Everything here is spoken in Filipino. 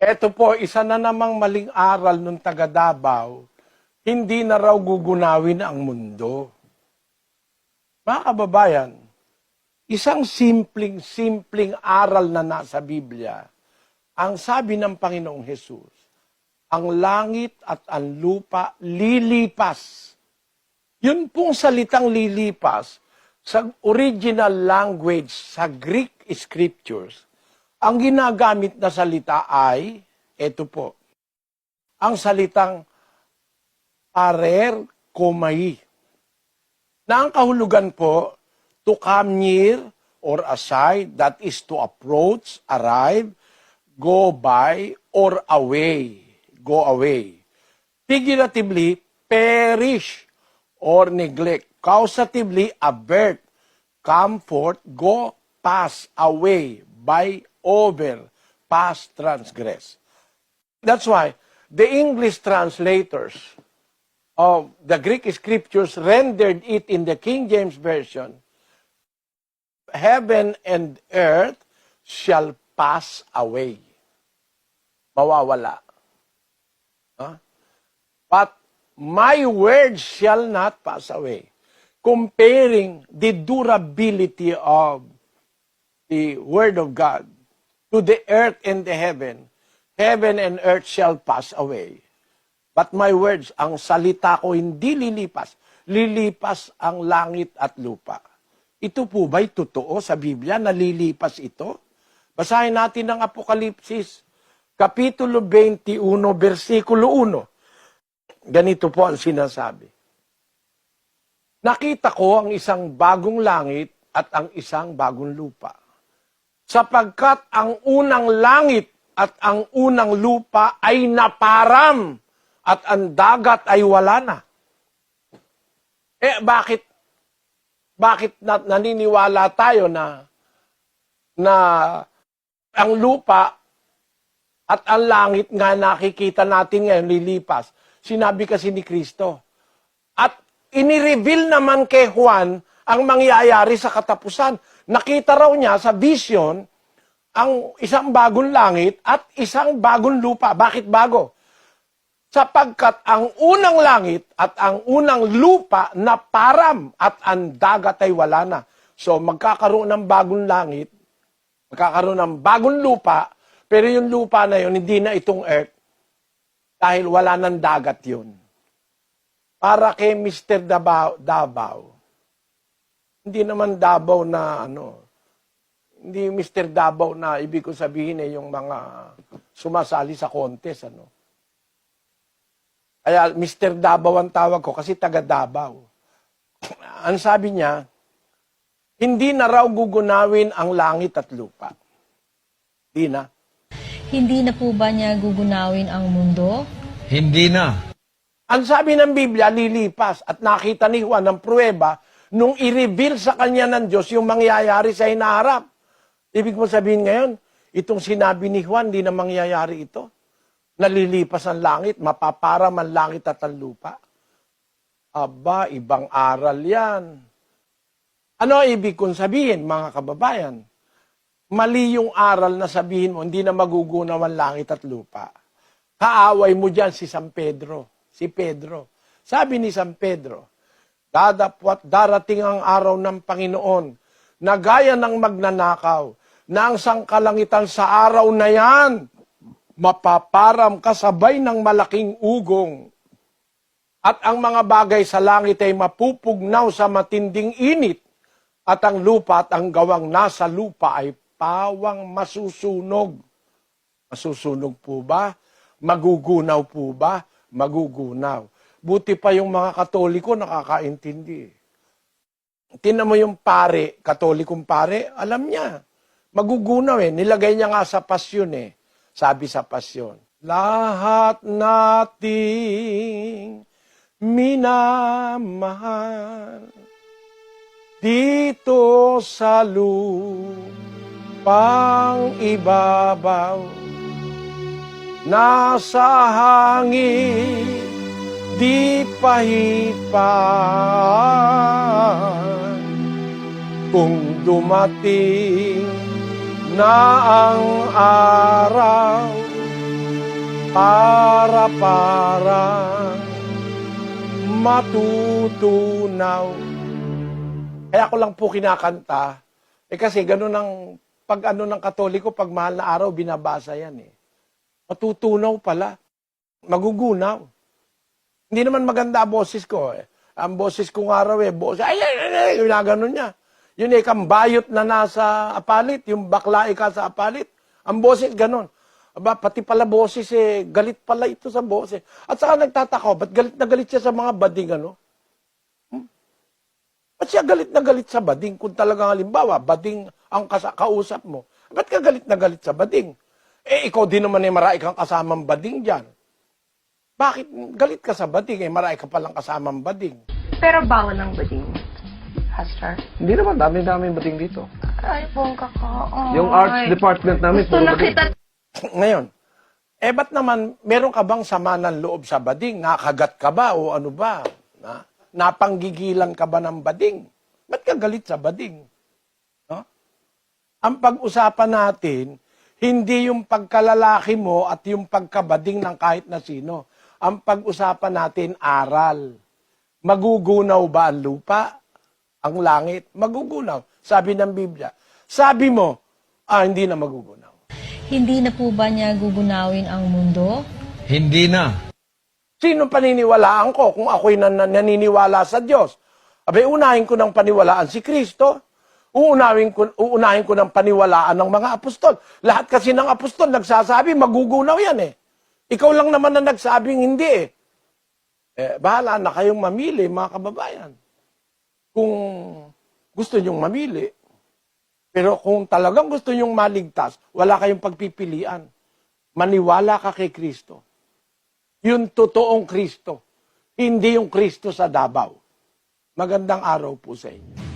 Ito po, isa na namang maling aral nung taga Davao, hindi na raw gugunawin ang mundo. Mga kababayan, isang simpleng-simpleng aral na nasa Biblia, ang sabi ng Panginoong Hesus, ang langit at ang lupa lilipas. Yun pong salitang lilipas, sa original language, sa Greek scriptures, ang ginagamit na salita ay, ito po, ang salitang parer komai. Na ang kahulugan po, to come near or aside, that is to approach, arrive, go by, or away. Go away. Figuratively, perish or neglect. Causatively, avert, come forth, go, pass away, by, over, pass, transgress. That's why the English translators of the Greek scriptures rendered it in the King James Version, heaven and earth shall pass away. Mawawala. Huh? But my word shall not pass away. Comparing the durability of the word of God to the earth and the heaven, heaven and earth shall pass away. But my words, ang salita ko hindi lilipas. Lilipas ang langit at lupa. Ito po ba'y totoo sa Biblia na lilipas ito? Basahin natin ang Apokalipsis, Kapitulo 21, versikulo 1. Ganito po ang sinasabi. Nakita ko ang isang bagong langit at ang isang bagong lupa. Sapagkat ang unang langit at ang unang lupa ay naparam at ang dagat ay wala na. Eh bakit bakit na, naniniwala tayo na na ang lupa at ang langit nga nakikita natin ngayon lilipas. Sinabi kasi ni Kristo. At inireveal naman kay Juan ang mangyayari sa katapusan. Nakita raw niya sa vision ang isang bagong langit at isang bagong lupa. Bakit bago? Sapagkat ang unang langit at ang unang lupa na param at ang dagat ay wala na. So magkakaroon ng bagong langit, magkakaroon ng bagong lupa, pero yung lupa na yun, hindi na itong earth dahil wala ng dagat yun. Para kay Mr. Davao, Davao, hindi naman Davao na ano, hindi Mr. Davao na ibig ko sabihin eh yung mga sumasali sa contest ano. Kaya Mr. Davao ang tawag ko kasi taga Davao. Ang sabi niya, hindi na raw gugunawin ang langit at lupa. Hindi na. Hindi na po ba niya gugunawin ang mundo? Hindi na. Ang sabi ng Biblia, lilipas. At nakita ni Juan ng pruweba nung i-reveal sa kanya ng Diyos yung mangyayari sa hinaharap. Ibig mo sabihin ngayon, itong sinabi ni Juan, hindi na mangyayari ito. Nalilipas ang langit, mapaparam ang langit at ang lupa. Aba, ibang aral yan. Ano ibig kong sabihin, mga kababayan? Mali yung aral na sabihin mo, hindi na magugunaw ang langit at lupa. Kaaway mo dyan si San Pedro, si Pedro. Sabi ni San Pedro, dadapwat darating ang araw ng Panginoon na gaya ng magnanakaw, na ang sangkalangitan sa araw na yan, mapaparam kasabay ng malaking ugong. At ang mga bagay sa langit ay mapupugnaw sa matinding init, at ang lupa at ang gawang nasa lupa ay pawang masusunog. Masusunog po ba? Magugunaw po ba? Magugunaw. Buti pa yung mga katoliko nakakaintindi. Tinan mo yung pare, katolikong pare, alam niya. Magugunaw eh. Nilagay niya nga sa pasyon eh. Sabi sa pasyon. Lahat nating minamahal dito sa lupang ibabaw nasa hangin di pahipan kung dumating na ang araw para para matutunaw. Kaya ako lang po kinakanta, eh kasi ganun ang pag ano ng katoliko, pag mahal na araw, binabasa yan eh. Matutunaw pala. Magugunaw. Hindi naman maganda boses ko eh. Ang boses ko nga raw eh, boses, ay, ay, ay, ay, ginaganon niya. Yun eh, kambayot na nasa apalit, yung bakla ka sa apalit. Ang boses ganon. Aba, pati pala boses eh, galit pala ito sa boses. At saka nagtataka, ba't galit na galit siya sa mga bading ano? Hmm? Siya galit na galit sa bading? Kung talagang halimbawa, bading ang kausap mo. Ba't ka galit na galit sa bading? Eh, ikaw din naman eh, marami kang kasamang bading dyan. Bakit galit ka sa bading? Eh, marami ka palang kasamang bading. Pero bawal ang bading. Pastor. Hindi naman, dami-dami bating dito. Ay, bongga ka. Ay. Yung arts department namin, Gusto puro na bating. kita. Ngayon, eh ba't naman, meron ka bang sama ng loob sa bading? Nakagat ka ba o ano ba? Na, napanggigilan ka ba ng bading? Ba't ka galit sa bading? No? Ang pag-usapan natin, hindi yung pagkalalaki mo at yung pagkabading ng kahit na sino. Ang pag-usapan natin, aral. Magugunaw ba ang lupa? Ang langit? Magugunaw. Sabi ng Biblia. Sabi mo, ah, hindi na magugunaw. Hindi na po ba niya gugunawin ang mundo? Hindi na. Sino paniniwalaan ko kung ako'y nan- nan- naniniwala sa Diyos? Abay, unahin ko ng paniwalaan si Kristo. Uunahin ko, uunahin ko ng paniwalaan ng mga apostol. Lahat kasi ng apostol nagsasabi, magugunaw yan eh. Ikaw lang naman na nagsabing hindi eh. Eh, bahala na kayong mamili, mga kababayan. Kung gusto nyong mamili. Pero kung talagang gusto nyong maligtas, wala kayong pagpipilian. Maniwala ka kay Kristo yung totoong Kristo, hindi yung Kristo sa Davao. Magandang araw po sa inyo.